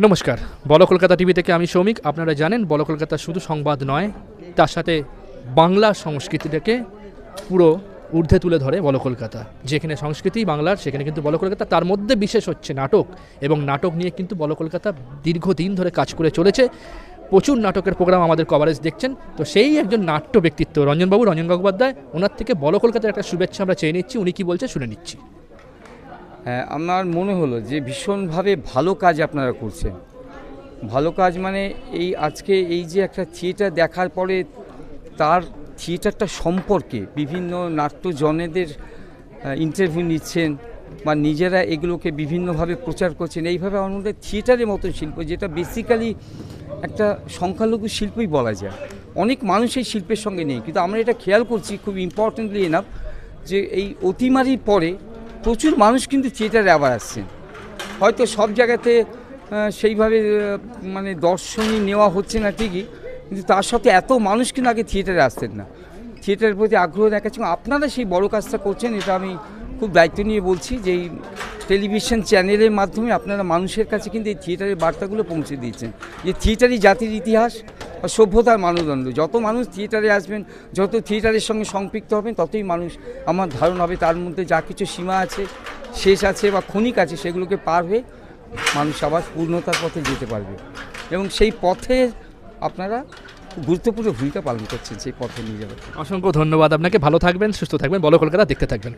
নমস্কার। বলো কলকাতা টিভি থেকে আমি সৌমিক। আপনারা জানেন, বলো কলকাতা শুধু সংবাদ নয়, তার সাথে বাংলা সংস্কৃতিটাকে পুরো ঊর্ধ্বে তুলে ধরে বলো কলকাতা। যেখানে সংস্কৃতি বাংলার, সেখানে কিন্তু বলো কলকাতা তার মধ্যে বিশেষ হচ্ছে নাটক। এবং নাটক নিয়ে কিন্তু বলো কলকাতা দীর্ঘদিন ধরে কাজ করে চলেছে। প্রচুর নাটকের প্রোগ্রাম আমাদের কভারেজ দেখছেন। তো সেই একজন নাট্য ব্যক্তিত্ব রঞ্জনবাবু, রঞ্জন গঙ্গোপাধ্যায়, ওনার থেকে বলো কলকাতার একটা শুভেচ্ছা আমরা চেয়ে নিচ্ছি। উনি কি বলছে, শুনে নিচ্ছি। আমার মনে হলো যে ভীষণভাবে ভালো কাজ আপনারা করছেন। ভালো কাজ মানে এই আজকে এই যে একটা থিয়েটার দেখার পরে তার থিয়েটারটা সম্পর্কে বিভিন্ন নাট্যজনেদের ইন্টারভিউ নিচ্ছেন বা নিজেরা এগুলোকে বিভিন্নভাবে প্রচার করছেন। এইভাবে মধ্যে থিয়েটারের মতো শিল্প, যেটা বেসিক্যালি একটা সংখ্যালঘু শিল্পই বলা যায়। অনেক মানুষ এই শিল্পের সঙ্গে নেই, কিন্তু আমরা এটা খেয়াল করছি খুব ইম্পর্টেন্টলি এনাফ যে এই অতিমারির পরে প্রচুর মানুষ কিন্তু থিয়েটারে আবার আসছেন হয়তো সব জায়গাতে সেইভাবে মানে দর্শনই নেওয়া হচ্ছে না ঠিকই, কিন্তু তার সাথে এত মানুষ কিন্তু আগে থিয়েটারে আসতেন না। থিয়েটারের প্রতি আগ্রহ দেখাচ্ছে এবং আপনারা সেই বড় কাজটা করছেন, এটা আমি খুব দায়িত্ব নিয়ে বলছি যে এই টেলিভিশন চ্যানেলের মাধ্যমে আপনারা মানুষের কাছে কিন্তু এই থিয়েটারের বার্তাগুলো পৌঁছে দিয়েছেন। যে থিয়েটারই জাতির ইতিহাস সভ্যতার মানদণ্ড। যত মানুষ থিয়েটারে আসবেন, যত থিয়েটারের সঙ্গে সম্পৃক্ত হবেন, ততই মানুষ, আমার ধারণা হবে তার মধ্যে যা কিছু সীমা আছে, শেষ আছে বা ক্ষণিক আছে, সেগুলোকে পার হয়ে মানুষ আবার পূর্ণতার পথে যেতে পারবে। এবং সেই পথে আপনারা গুরুত্বপূর্ণ ভূমিকা পালন করছেন, সেই পথে নিয়ে যাবেন অসংখ্য ধন্যবাদ আপনাকে। ভালো থাকবেন, সুস্থ থাকবেন, বলো কলকাতা, দেখতে থাকবেন।